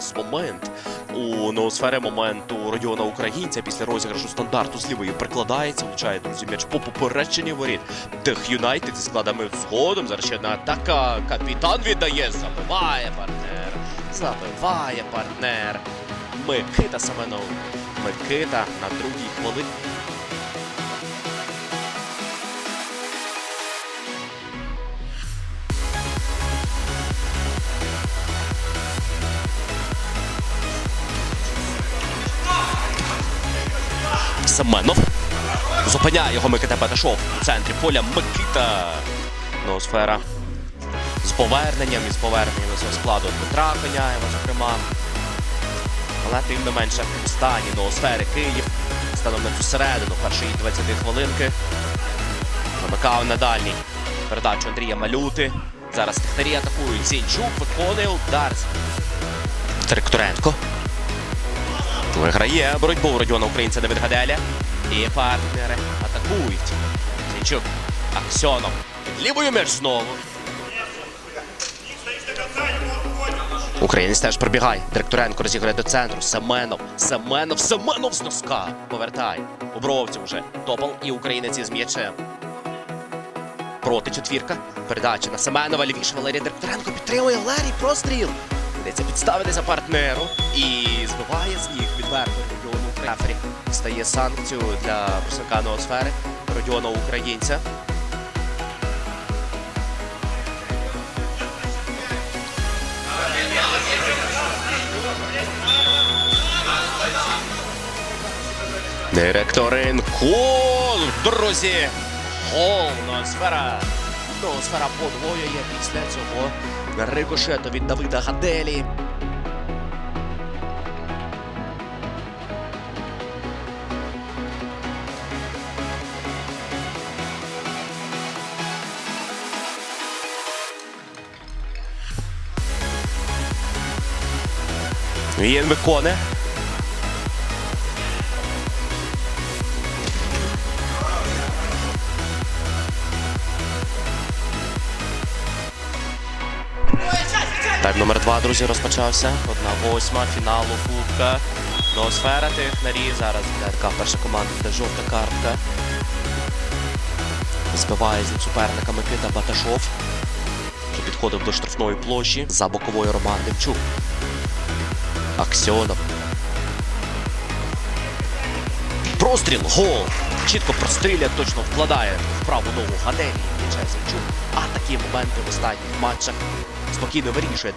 зараз момент у ноосфери момент у Родіона Українця після розіграшу стандарту з лівої прикладається, влучає друзі м'яч по попереченні воріт. Тех Юнайтед зі складами згодом. Зараз ще одна атака. Капітан віддає, забиває партнер. Забиває партнер. Микита Семенов. Микита на другій хвилині. Семенов. Зупиняє його Микита Петашов у центрі поля. Микита. Ноосфера. З поверненням і з поверненням до складу Дмитра Коняєва, зокрема. Але тим не менше у стані ноосфери Київ. Станом на цю середину першої 20 хвилинки. Замикав на дальній. Передачу Андрія Малюти. Зараз технарі атакують. Зінчук виконує удар. Тректоренко. Виграє боротьбу Родіона Українця Давид Гаделя. І партнери атакують. Зінчук. Аксьонов. Лівою м'яч знову. Українець теж пробігає. Директоренко розіграє до центру. Семенов. Семенов. Семенов з носка. Повертає. У бровці вже. Топол і українець із м'ячем. Проти четвірка. Передача на Семенова. Лівіше Валерій Директоренко підтримує Валерій. Простріл. Йдеться підставити за партнеру. І збиває з ніг відверто Родіону Українця. Стає санкцією для представника ноосфери Родіона Українця. Директоринко, друзі, гол Ноосфера. Ноосфера подвоює після цього рикошету від Давида Гаделі. Він виконує. Тайм номер два, друзі, розпочався. Одна восьма фіналу Кубка. Ноосфера технарі. Зараз буде така перша команда, де жовта картка. Збиває зі суперника Микита Баташов. Підходив до штрафної площі. За боковою Роман Демчук. Аксьонов. Простріл, гол. Чітко простріляє, точно вкладає в праву ногу Гаделі М'яча Зінчук. А такі моменти в останніх матчах спокійно вирішує.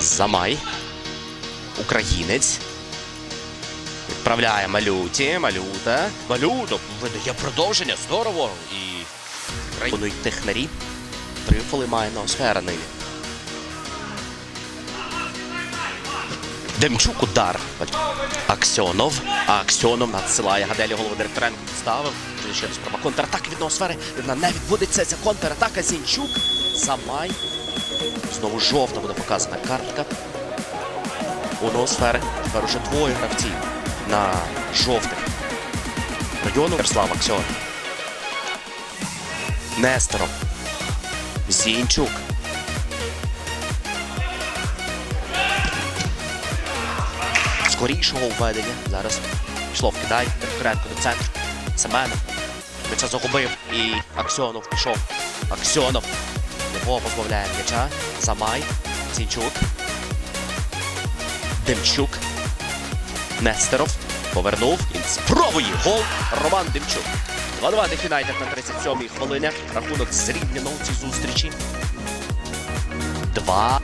Замай. Українець. Відправляє Малюті. Малюта. Малюта видає продовження. Здорово. І виконують технарі. Три фоли має ноосфера нині. Демчук удар. Аксьонов. Аксьонов надсилає Гаделі голову директоренко підставив. Ще раз спроба контратаки від ноосфери. Вона не відбудеться. Ця контратака Зінчук. Замай. Знову жовта буде показана картка. У ноосфери. Тепер уже двоє гравців на жовтих. Району Ярослав Аксьонов. Несторов. Зінчук. Скорішого введення. Зараз пішло вкидай. Директоренко до центру. Семенов. М'яча загубив. І Аксьонов пішов. Аксьонов. Його позбавляє м'яча. Замай. Зінчук. Демчук. Нестеров. Повернув. І спробує. Гол. Роман Демчук. 2-2 Дефі Юнайтед на 37-й хвилині. Рахунок зрівняно у цій зустрічі. Два.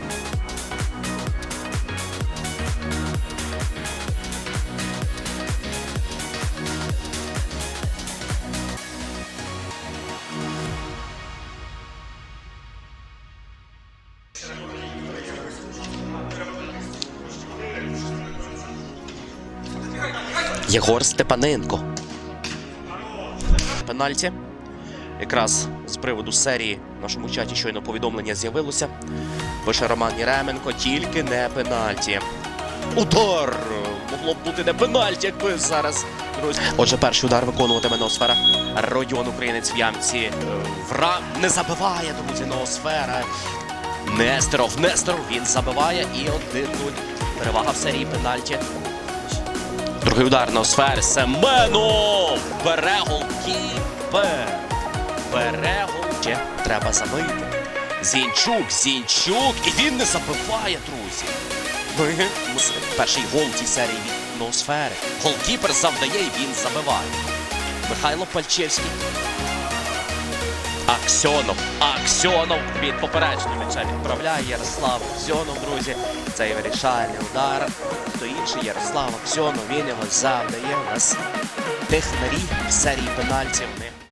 Єгор Степаненко. Пенальті. Якраз з приводу серії в нашому чаті щойно повідомлення з'явилося. Пише Роман Єременко, тільки не пенальті. Удар! могло б бути не пенальті, якби зараз. Отже, перший удар виконуватиме Ноосфера. Родіон українець в ямці. Е, Вра не забиває, друзі, Ноосфера. Нестеров, Нестеров, він забиває і 1-0. Перевага в серії пенальті. Другий удар на сфері. Семенов! Бере голкіпер. Бере гол. Треба забити. Зінчук, Зінчук. І він не забиває, друзі. Перший гол в цій серії від Ноосфери. Голкіпер завдає і він забиває. Михайло Пальчевський. Аксьонов. Аксьонов від поперечного м'яча відправляє Ярослав Аксьонов, друзі. Цей вирішальний удар. Хто інший Ярослав Аксьонов, він його завдає. У нас технарі в серії пенальтів.